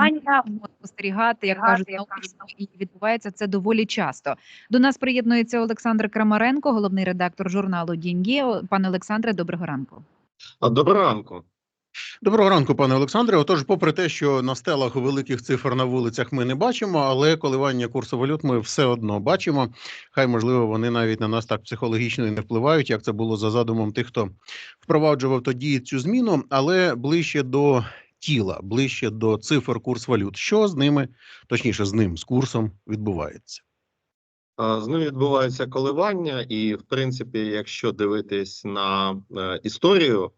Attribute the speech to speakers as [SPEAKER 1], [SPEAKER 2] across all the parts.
[SPEAKER 1] можемо спостерігати, як кажуть, наочно, і відбувається це доволі часто. До нас приєднується Олександр Крамаренко, головний редактор журналу Діньє. Пане Олександре, доброго ранку.
[SPEAKER 2] Доброго ранку.
[SPEAKER 3] Доброго ранку, пане Олександре. Отож, попри те, що на стелах великих цифр на вулицях ми не бачимо, але коливання курсу валют ми все одно бачимо. Хай можливо вони навіть на нас так психологічно і не впливають, як це було за задумом тих, хто впроваджував тоді цю зміну, але ближче до тіла, ближче до цифр курс валют. Що з ними, точніше, з ним, з курсом відбувається?
[SPEAKER 2] З ним відбуваються коливання, і, в принципі, якщо дивитись на е, історію,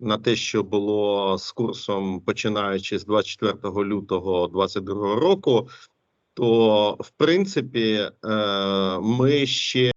[SPEAKER 2] на те, що було з курсом починаючи з 24 лютого 2022 року, то в принципі е, ми ще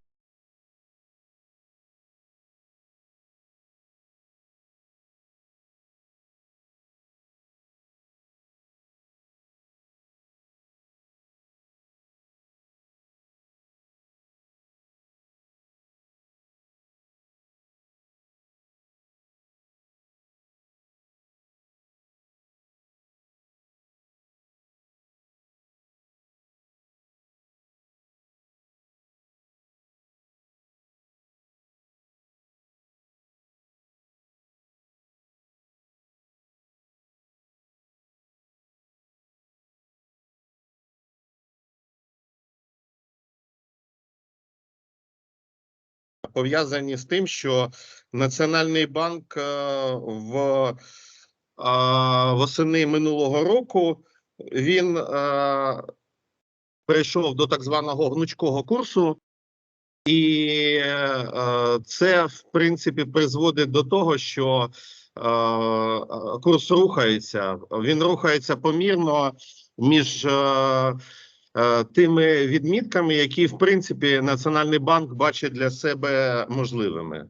[SPEAKER 2] пов'язані з тим, що Національний банк е, в восени минулого року він е, перейшов до так званого гнучкого курсу, і е, це в принципі призводить до того, що курс рухається. Він рухається помірно між тими відмітками, які в принципі Національний банк бачить для себе можливими.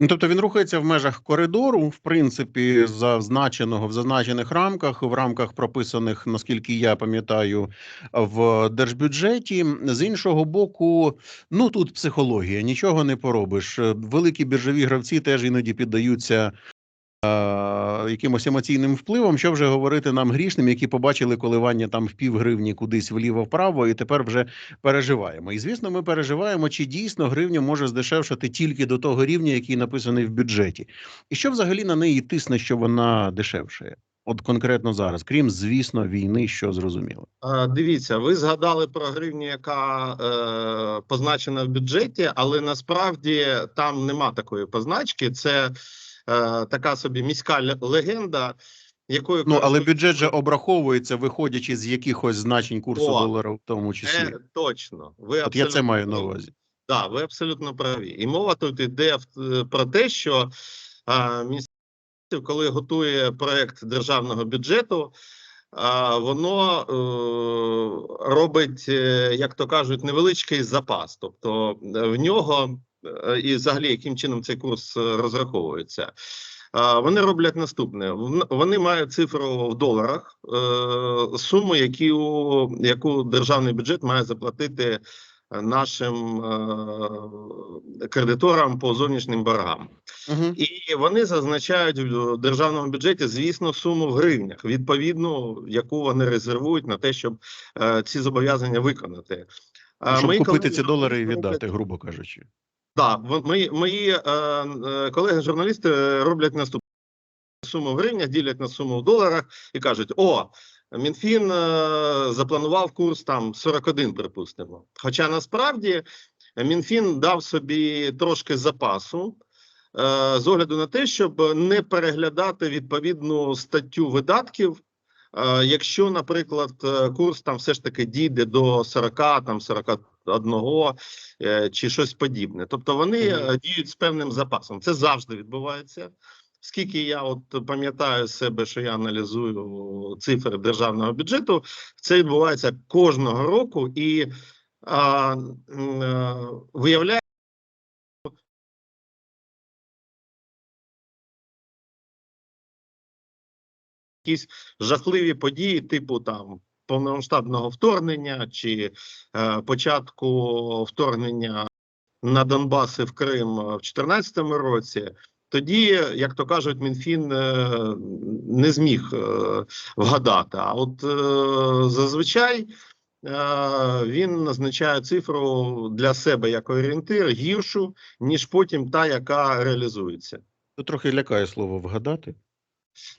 [SPEAKER 3] Ну, тобто він рухається в межах коридору, в принципі, зазначеного в зазначених рамках, в рамках прописаних, наскільки я пам'ятаю, в держбюджеті. З іншого боку, ну тут психологія, нічого не поробиш. Е, Великі біржові гравці теж іноді піддаються. Е, Якимось емоційним впливом, що вже говорити нам грішним, які побачили коливання там в пів гривні кудись вліво-вправо, і тепер вже переживаємо. І звісно, ми переживаємо, чи дійсно гривня може здешевшати тільки до того рівня, який написаний в бюджеті, і що взагалі на неї тисне, що вона дешевшає. От конкретно зараз, крім звісно, війни, що зрозуміло.
[SPEAKER 2] Е, Дивіться, ви згадали про гривню, яка е, позначена в бюджеті, але насправді там нема такої позначки. Це така собі міська легенда, якою
[SPEAKER 3] Ну але бюджет же обраховується, виходячи з якихось значень курсу
[SPEAKER 2] О,
[SPEAKER 3] долара, в тому числі.
[SPEAKER 2] Е, точно. Ви
[SPEAKER 3] От я це маю на увазі.
[SPEAKER 2] Так, ви абсолютно праві. І мова тут йде в- про те, що а, міністерство, коли готує проект державного бюджету, а, воно е, робить, е, як то кажуть, невеличкий запас. Тобто е, в нього е, і взагалі яким чином цей курс е, розраховується. Вони роблять наступне: Вон- вони мають цифру в доларах, е, суму, які, у- яку державний бюджет має заплатити нашим е, кредиторам по зовнішнім боргам.
[SPEAKER 3] Угу.
[SPEAKER 2] І вони зазначають в державному бюджеті, звісно, суму в гривнях, відповідну, яку вони резервують на те, щоб е, ці зобов'язання виконати.
[SPEAKER 3] Щоб
[SPEAKER 2] мої
[SPEAKER 3] купити ці долари і віддати, грубо кажучи.
[SPEAKER 2] Так, мої, мої е, е, колеги-журналісти роблять наступне. Суму в гривнях ділять на суму в доларах і кажуть: о, Мінфін е, запланував курс там 41, припустимо. Хоча насправді Мінфін дав собі трошки запасу е, з огляду на те, щоб не переглядати відповідну статтю видатків. Е, якщо, наприклад, е, курс там все ж таки дійде до 40, там 41 е, чи щось подібне. Тобто вони
[SPEAKER 3] Мгм.
[SPEAKER 2] е, діють з певним запасом. Це завжди відбувається. Скільки я от пам'ятаю себе, що я аналізую цифри державного бюджету, це відбувається кожного року і а, м, е, виявляє. Якісь жахливі події, типу там повномасштабного вторгнення чи е, початку вторгнення на Донбас і в Крим е, в 2014 році. тоді, як то кажуть, МінФін е, не зміг вгадати. А от зазвичай він назначає цифру для себе як орієнтир гіршу, ніж потім та, яка реалізується.
[SPEAKER 3] Тут трохи лякає слово вгадати.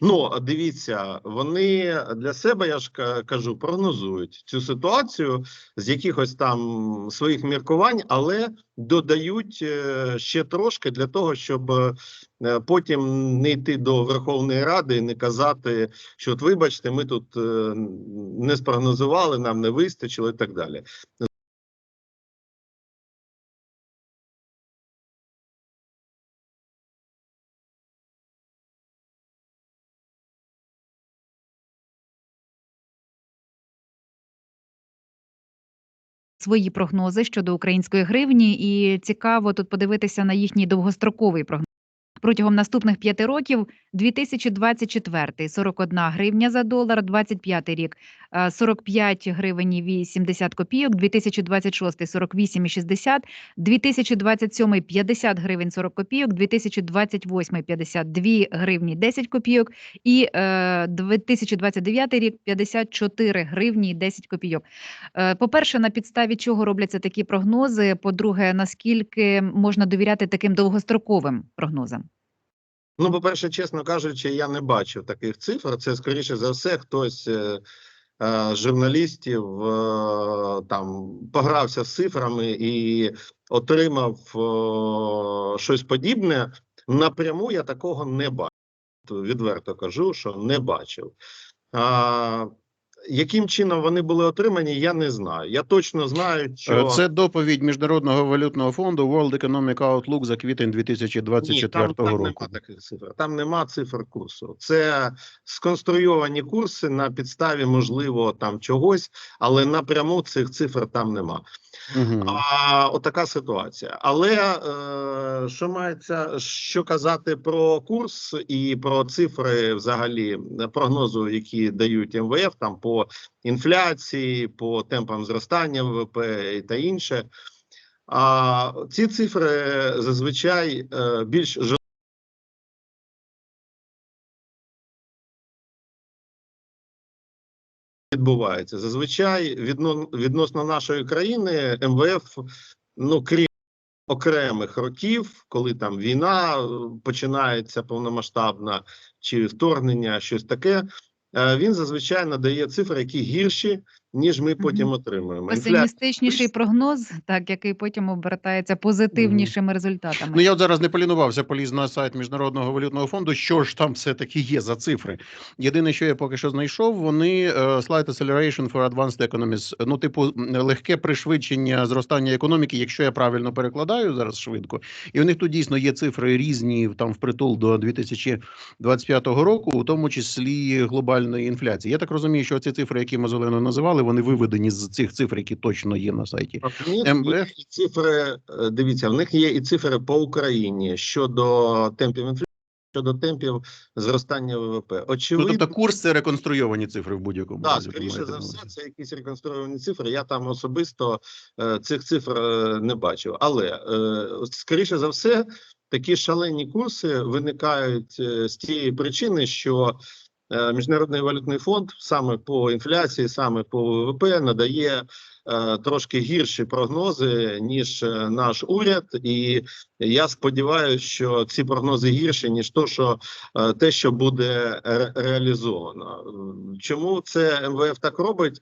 [SPEAKER 2] Ну, дивіться, вони для себе, я ж кажу, прогнозують цю ситуацію з якихось там своїх міркувань, але додають е, ще трошки для того, щоб е, потім не йти до Верховної Ради і не казати, що от вибачте, ми тут е, не спрогнозували, нам не вистачило і так далі.
[SPEAKER 1] Свої прогнози щодо української гривні, і цікаво тут подивитися на їхній довгостроковий прогноз. Протягом наступних п'яти років 2024 – 41 гривня за долар, 25 рік е, 45 гривень і 80 копійок, 2026 – 48,60, 2027 – 50 гривень 40 копійок, 2028 – 52 гривні 10 копійок і е, 2029 рік – 54 гривні і 10 копійок. Е, По-перше, на підставі чого робляться такі прогнози? По-друге, наскільки можна довіряти таким довгостроковим прогнозам?
[SPEAKER 2] Ну, по-перше, чесно кажучи, я не бачив таких цифр. Це скоріше за все, хтось е, е, журналістів е, там погрався з цифрами і отримав е, щось подібне. Напряму я такого не бачив. Відверто кажу, що не бачив. А, яким чином вони були отримані, я не знаю. Я точно знаю, що
[SPEAKER 3] Е, Це доповідь Міжнародного валютного фонду World Economic Outlook за квітень
[SPEAKER 2] Ні,
[SPEAKER 3] 2024
[SPEAKER 2] там, там
[SPEAKER 3] року.
[SPEAKER 2] нема таких цифр. Там нема цифр курсу. Це сконструйовані курси на підставі, можливо, там чогось, але напряму цих цифр там нема.
[SPEAKER 3] Мгм.
[SPEAKER 2] А отака ситуація. Але е, що мається що казати про курс і про цифри, взагалі, прогнозу, які дають МВФ там по інфляції, по темпам зростання ВВП та інше. А ці цифри зазвичай е, більш відбувається. Зазвичай відно, відносно нашої країни МВФ, ну крім окремих років, коли там війна е, починається повномасштабна чи вторгнення, щось таке. Е, Він зазвичай надає цифри, які гірші, ніж ми потім
[SPEAKER 1] Мгм.
[SPEAKER 2] отримуємо. Інфля-
[SPEAKER 1] Песимістичніший прогноз, так який потім обертається позитивнішими результатами.
[SPEAKER 3] Ну я от зараз не полінувався, поліз на сайт Міжнародного валютного фонду. Що ж там все таки є за цифри? Єдине, що я поки що знайшов, вони е, Slight Acceleration for Advanced Economies, ну, типу, легке пришвидшення зростання економіки, якщо я правильно перекладаю зараз швидко. І у них тут дійсно є цифри різні там впритул до 2025 року, у тому числі глобальної інфляції. Я так розумію, що ці цифри, які ми з Оленою називали, вони виведені з цих цифр, які точно є на сайті.
[SPEAKER 2] В них
[SPEAKER 3] МВФ?
[SPEAKER 2] і цифри, е, дивіться, в них є і цифри по Україні щодо темпів інфляції, щодо темпів зростання ВВП.
[SPEAKER 3] Ну,
[SPEAKER 2] Очевидно,
[SPEAKER 3] тобто курс це реконструйовані цифри в будь-якому
[SPEAKER 2] Так,
[SPEAKER 3] разі.
[SPEAKER 2] скоріше за все, це якісь реконструйовані цифри. Я там особисто е, цих цифр е, не бачив. Але е, скоріше за все, такі шалені курси виникають е, з тієї причини, що е, Міжнародний валютний фонд саме по інфляції, саме по ВВП надає е, трошки гірші прогнози ніж е, наш уряд, і я сподіваюся, що ці прогнози гірші ніж то, що е, те, що буде ре- реалізовано. Чому це МВФ так робить?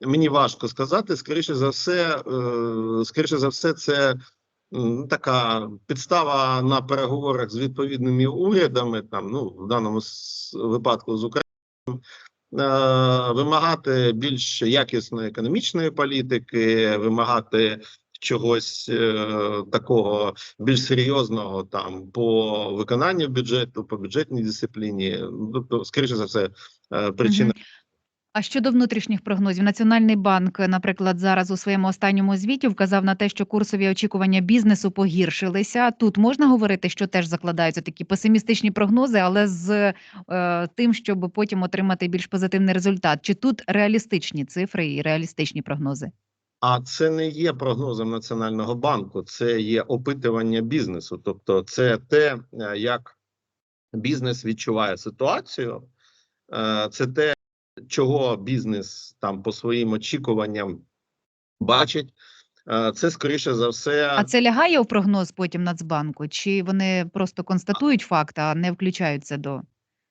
[SPEAKER 2] Мені важко сказати. Скоріше за все, е, скоріше за все, це така підстава на переговорах з відповідними урядами, там ну в даному випадку з Україною. е, Вимагати більш якісної економічної політики, вимагати чогось е, такого більш серйозного там по виконанню бюджету, по бюджетній дисципліні. Тобто, скоріше за все, е, причина.
[SPEAKER 1] А щодо внутрішніх прогнозів, Національний банк, наприклад, зараз у своєму останньому звіті вказав на те, що курсові очікування бізнесу погіршилися. Тут можна говорити, що теж закладаються такі песимістичні прогнози, але з е, тим, щоб потім отримати більш позитивний результат. Чи тут реалістичні цифри і реалістичні прогнози?
[SPEAKER 2] А це не є прогнозом Національного банку, це є опитування бізнесу. Тобто, це те, е, як бізнес відчуває ситуацію, е, це те, чого бізнес там по своїм очікуванням бачить. Е, Це скоріше за все.
[SPEAKER 1] А це лягає у прогноз потім Нацбанку? Чи вони просто констатують факт, а не включаються до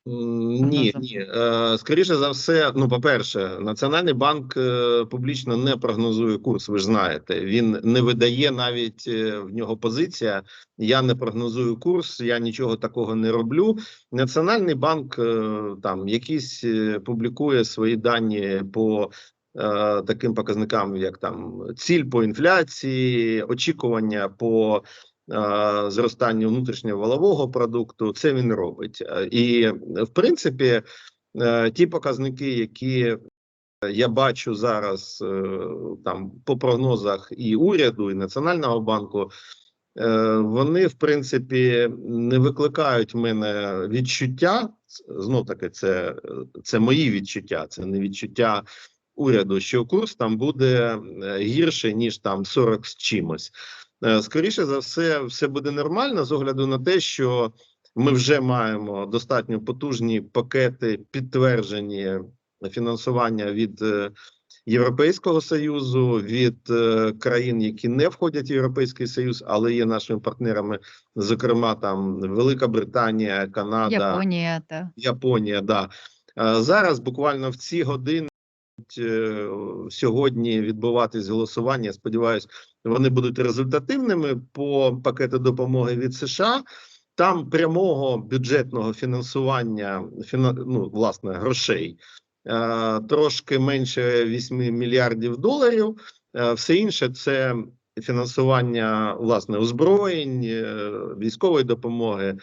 [SPEAKER 2] Ні, ні. Е, Скоріше за все, ну, по-перше, Національний банк е, публічно не прогнозує курс, ви ж знаєте. Він не видає навіть е, в нього позиція. Я не прогнозую курс, я нічого такого не роблю. Національний банк там якісь публікує свої дані по таким показникам, як там ціль по інфляції, очікування по е, зростанню внутрішнього валового продукту. Це він робить. Е, І в принципі, е, ті показники, які я бачу зараз там по прогнозах і уряду, і Національного банку. Вони, в принципі, не викликають в мене відчуття. Знов таки, це, це мої відчуття, це не відчуття уряду, що курс там буде гірше, ніж там 40 з чимось. Е, Скоріше за все, все буде нормально з огляду на те, що ми вже маємо достатньо потужні пакети підтверджені фінансування від е, Європейського союзу, від е, країн, які не входять в Європейський Союз, але є нашими партнерами, зокрема там Велика Британія, Канада,
[SPEAKER 1] Японія та
[SPEAKER 2] Японія. Да. Зараз буквально в ці години сьогодні відбуватись голосування. Я сподіваюся, вони будуть результативними по пакету допомоги від США. Там прямого бюджетного фінансування ну, власне грошей е, трошки менше 8 мільярдів доларів. Е, все інше це фінансування власне озброєнь, е, військової допомоги.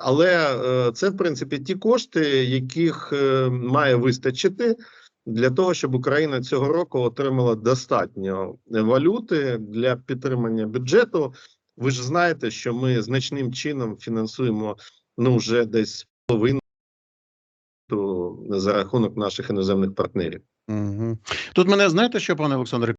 [SPEAKER 2] Але це в принципі ті кошти, яких має вистачити для того, щоб Україна цього року отримала достатньо валюти для підтримання бюджету. Ви ж знаєте, що ми значним чином фінансуємо ну вже десь половину за рахунок наших іноземних партнерів.
[SPEAKER 3] Угу. Тут мене знаєте, що, пане Олександре,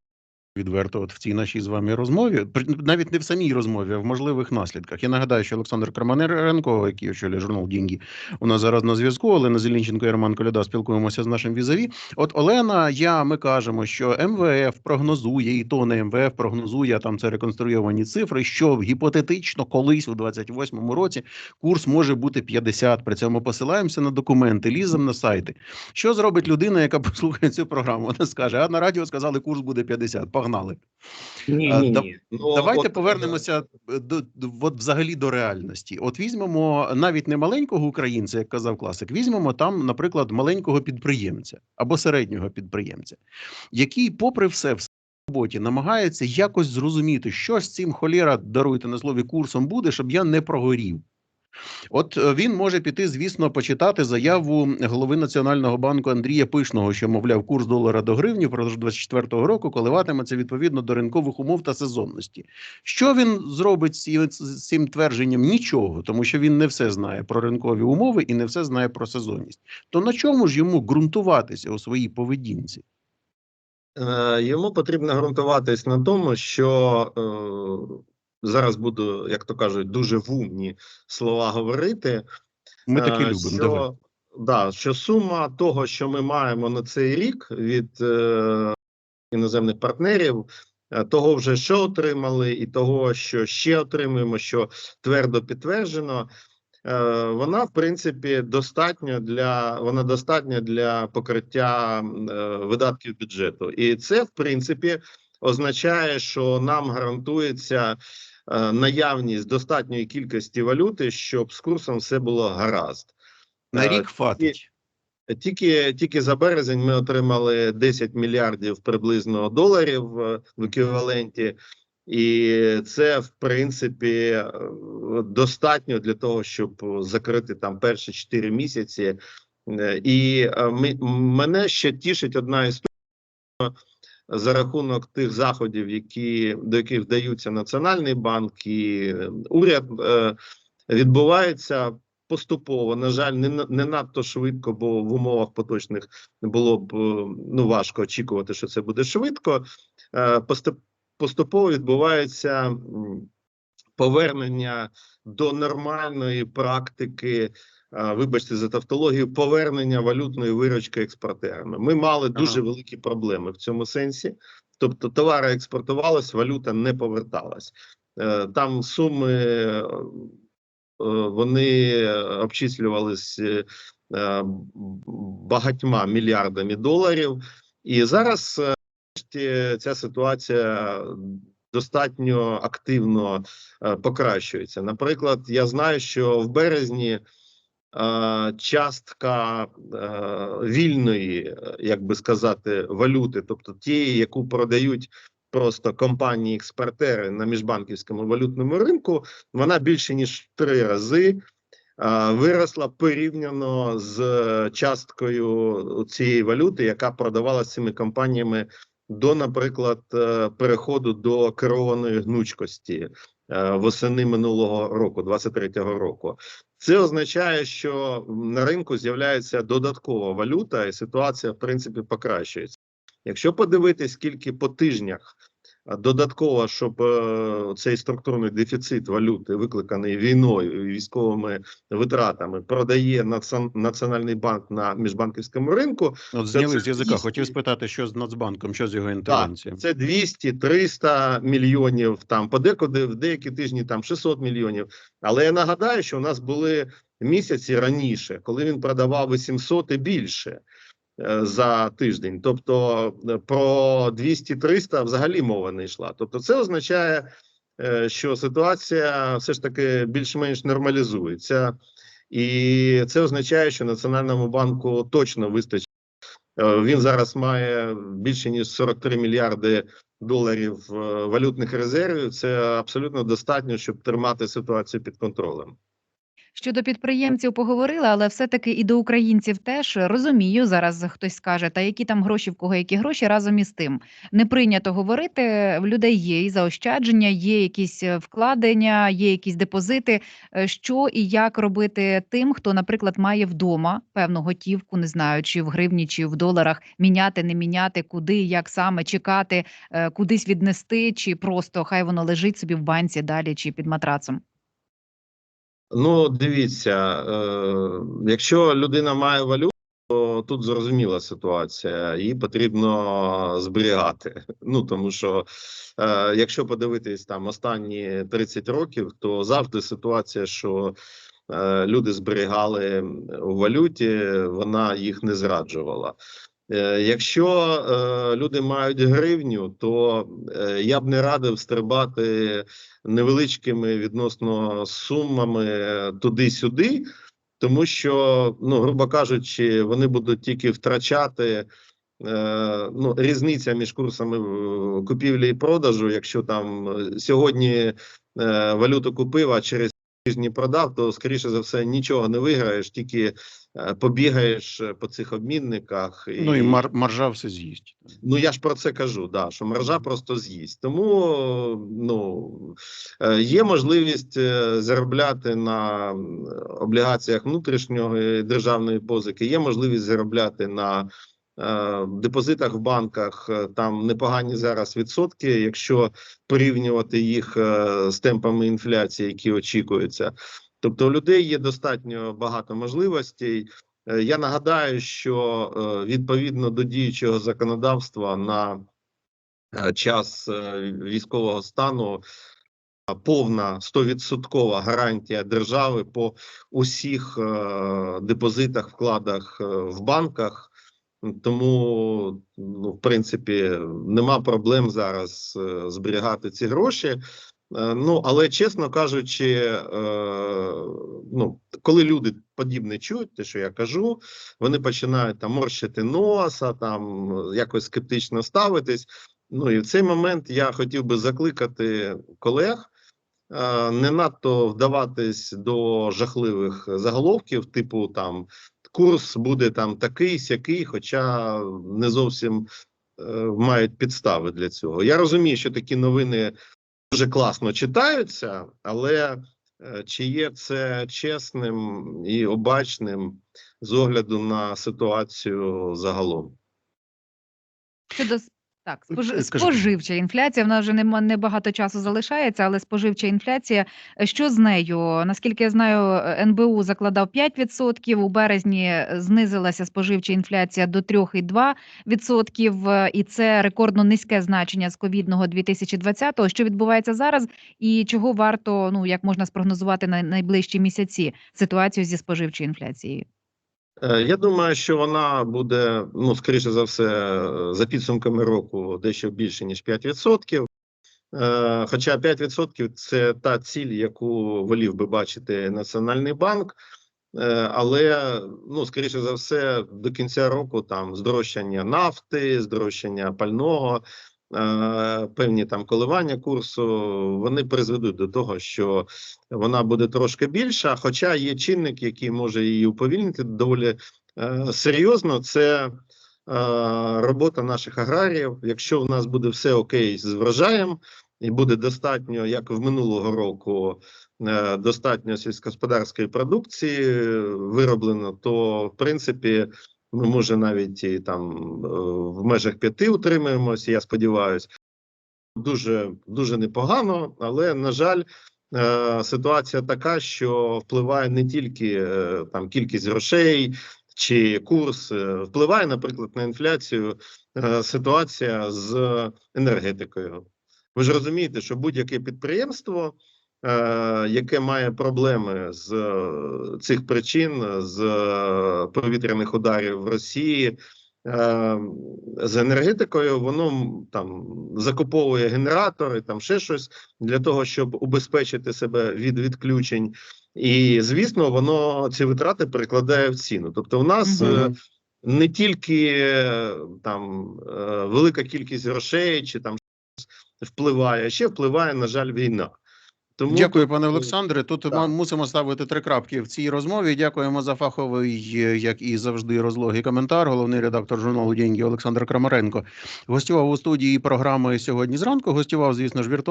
[SPEAKER 3] відверто, от в цій нашій з вами розмові, навіть не в самій розмові, а в можливих наслідках. Я нагадаю, що Олександр Краманенко, який очолює журнал «Діньгі», у нас зараз на зв'язку. Олена Зелінченко і Роман Коляда спілкуємося з нашим візаві. От Олена, я ми кажемо, що МВФ прогнозує, і то не МВФ прогнозує а там це реконструйовані цифри, що гіпотетично колись у 28-му році курс може бути 50. При цьому посилаємося на документи, ліземо на сайти. Що зробить людина, яка послухає цю програму? Вона скаже: а на радіо сказали, курс буде 50. Погнали.
[SPEAKER 2] Ні,
[SPEAKER 3] А,
[SPEAKER 2] ні,
[SPEAKER 3] да-
[SPEAKER 2] ні. Ну,
[SPEAKER 3] Давайте
[SPEAKER 2] от,
[SPEAKER 3] повернемося е, до, до от взагалі до реальності. От візьмемо навіть не маленького українця, як казав класик, візьмемо там, наприклад, маленького підприємця або середнього підприємця, який, попри все, в роботі намагається якось зрозуміти, що з цим холєра, даруйте на слові, курсом буде, щоб я не прогорів. От е, він може піти, звісно, почитати заяву голови Національного банку Андрія Пишного, що мовляв, курс долара до гривні впродовж 24-го року коливатиметься відповідно до ринкових умов та сезонності. Що він зробить з цим твердженням? Нічого, тому що він не все знає про ринкові умови і не все знає про сезонність. То на чому ж йому ґрунтуватися у своїй поведінці?
[SPEAKER 2] Е, Йому потрібно ґрунтуватись на тому, що е, зараз буду, як то кажуть, дуже вумні слова говорити.
[SPEAKER 3] Ми
[SPEAKER 2] Е,
[SPEAKER 3] таки любимо.
[SPEAKER 2] що,
[SPEAKER 3] Давай.
[SPEAKER 2] да, що сума того, що ми маємо на цей рік від е, іноземних партнерів, е, того вже що отримали, і того, що ще отримуємо, що твердо підтверджено. е, Вона в принципі достатньо для вона достатня для покриття е, видатків бюджету, і це в принципі означає, що нам гарантується наявність достатньої кількості валюти, щоб з курсом все було гаразд.
[SPEAKER 3] На
[SPEAKER 2] Е,
[SPEAKER 3] рік хватить.
[SPEAKER 2] Тільки тільки за березень ми отримали 10 мільярдів приблизно доларів е, в еквіваленті, і це в принципі е, достатньо для того, щоб закрити там перші 4 місяці. Е, І е, ми, мене ще тішить одна історія за рахунок тих заходів, які до яких вдаються Національний банк і е, уряд. е, Відбувається поступово, на жаль, не, не надто швидко, бо в умовах поточних було б е, ну важко очікувати, що це буде швидко. Поступово відбувається повернення до нормальної практики. Вибачте за тавтологію, повернення валютної виручки експортерами. Ми мали дуже
[SPEAKER 3] Ага.
[SPEAKER 2] великі проблеми в цьому сенсі. Тобто, товари експортувались, валюта не поверталась. Е, Там суми е, вони обчислювались е, е, багатьма мільярдами доларів, і зараз ця ситуація достатньо активно е, покращується. Наприклад, я знаю, що в березні. Е, Частка е, вільної, е, як би сказати, валюти, тобто тієї, яку продають просто компанії-експортери на міжбанківському валютному ринку, вона більше ніж три рази виросла порівняно з часткою цієї валюти, яка продавалася цими компаніями до, наприклад, переходу до керованої гнучкості восени минулого року, 23-го року. Це означає, що на ринку з'являється додаткова валюта, і ситуація, в принципі, покращується. Якщо подивитись, скільки по тижнях додатково, щоб е, цей структурний дефіцит валюти, викликаний війною і військовими витратами, продає Націон- Національний банк на міжбанківському ринку,
[SPEAKER 3] От зняли
[SPEAKER 2] це
[SPEAKER 3] з язика.
[SPEAKER 2] дійсно.
[SPEAKER 3] Хотів спитати, що з Нацбанком, що з його інтервенцією.
[SPEAKER 2] це 200-300 мільйонів. Там подекуди в деякі тижні там 600 мільйонів. Але я нагадаю, що у нас були місяці раніше, коли він продавав 800 і більше за тиждень. Тобто е, про 200-300 взагалі мова не йшла. Тобто, це означає, е, що ситуація все ж таки більш-менш нормалізується, і це означає, що Національному банку точно вистачить. Е, Він зараз має більше ніж 43 мільярди доларів е, валютних резервів. Це абсолютно достатньо, щоб тримати ситуацію під контролем.
[SPEAKER 1] Щодо підприємців поговорили, але все-таки і до українців теж розумію. Зараз хтось скаже, та які там гроші, в кого які гроші разом із тим. Не прийнято говорити. В людей є і заощадження, є якісь е, вкладення, є якісь депозити. Е, Що і як робити тим, хто, наприклад, має вдома певну готівку, не знаю, чи в гривні, чи в доларах, міняти, не міняти, куди, як саме чекати, е, кудись віднести, чи просто хай воно лежить собі в банці далі, чи під матрацом.
[SPEAKER 2] Ну, дивіться, е, якщо людина має валюту, то тут зрозуміла ситуація, її потрібно зберігати. Ну тому що е, якщо подивитись там останні 30 років, то завжди ситуація, що е, люди зберігали у валюті, вона їх не зраджувала. Е, Якщо е, люди мають гривню, то е, я б не радив стрибати невеличкими відносно сумами туди-сюди, тому що, ну, грубо кажучи, вони будуть тільки втрачати. Ну, різниця між курсами купівлі і продажу. Якщо там сьогодні валюту купив, а через тижні продав, то скоріше за все нічого не виграєш, тільки побігаєш е, по цих обмінниках. і...
[SPEAKER 3] Ну і мар- маржа все з'їсть.
[SPEAKER 2] Ну я ж про це кажу, да, що мережа просто з'їсть. Тому ну е, є можливість е, заробляти на облігаціях внутрішньої державної позики, є можливість заробляти на е, депозитах в банках. е, Там непогані зараз відсотки, якщо порівнювати їх е, з темпами інфляції, які очікуються. Тобто у людей є достатньо багато можливостей. Е, Я нагадаю, що е, відповідно до діючого законодавства на е, час військового стану повна 100% гарантія держави по усіх депозитах, вкладах в банках. Тому, ну, в принципі, нема проблем зараз зберігати ці гроші. Е, Ну, але чесно кажучи, е, ну, коли люди подібне чують, те, що я кажу, вони починають там морщити носа, там е, якось скептично ставитись. Ну і в цей момент я хотів би закликати колег не надто вдаватись до жахливих заголовків, типу там курс буде там такий сякий, хоча не зовсім мають підстави для цього. Я розумію, що такі новини дуже класно читаються, але Е, Чи є це чесним і обачним з огляду на ситуацію загалом?
[SPEAKER 1] Щодо так, спож...
[SPEAKER 3] Е,
[SPEAKER 1] споживча інфляція, вона вже нема небагато часу залишається, але споживча інфляція. е, Що з нею? Наскільки я знаю, е, НБУ закладав 5%, у березні знизилася споживча інфляція до 3,2%, е, і це рекордно низьке значення з ковідного 2020-го. Що відбувається зараз, і чого варто, ну як можна спрогнозувати на найближчі місяці ситуацію зі споживчою інфляцією?
[SPEAKER 2] Е, Я думаю, що вона буде, ну, скоріше за все, за підсумками року дещо більше, ніж 5%. Е, Хоча 5% це та ціль, яку волів би бачити Національний банк. Е, Але, ну, скоріше за все, до кінця року там здорожчання нафти, здорожчання пального, певні там коливання курсу, вони призведуть до того, що вона буде трошки більша. Хоча є чинник, який може її уповільнити доволі е, серйозно. Це е, робота наших аграріїв. Якщо в нас буде все окей з врожаєм, і буде достатньо, як в минулого року, е, достатньо сільськогосподарської продукції вироблено, то в принципі. Ми може навіть і там е, в межах п'яти утримуємося. Я сподіваюся, дуже дуже непогано, але на жаль, е, ситуація така, що впливає не тільки е, там кількість грошей чи курс, впливає, наприклад, на інфляцію ситуація з енергетикою. Ви ж розумієте, що будь-яке підприємство, яке має проблеми з е, цих причин, з е, повітряних ударів в Росії. е, З енергетикою воно там закуповує генератори, там ще щось для того, щоб убезпечити себе від відключень, і звісно, воно ці витрати перекладає в ціну. Тобто, у нас е, не тільки е, там е, велика кількість грошей чи там впливає, ще впливає, на жаль, війна. Тому
[SPEAKER 3] Дякую, пане Олександре. Тут
[SPEAKER 2] так.
[SPEAKER 3] ми мусимо ставити три крапки в цій розмові. Дякуємо за фаховий, е, як і завжди, розлогий коментар. Головний редактор журналу «Деньги» Олександр Крамаренко гостював у студії програми сьогодні зранку. Гостював, звісно ж, віртуально.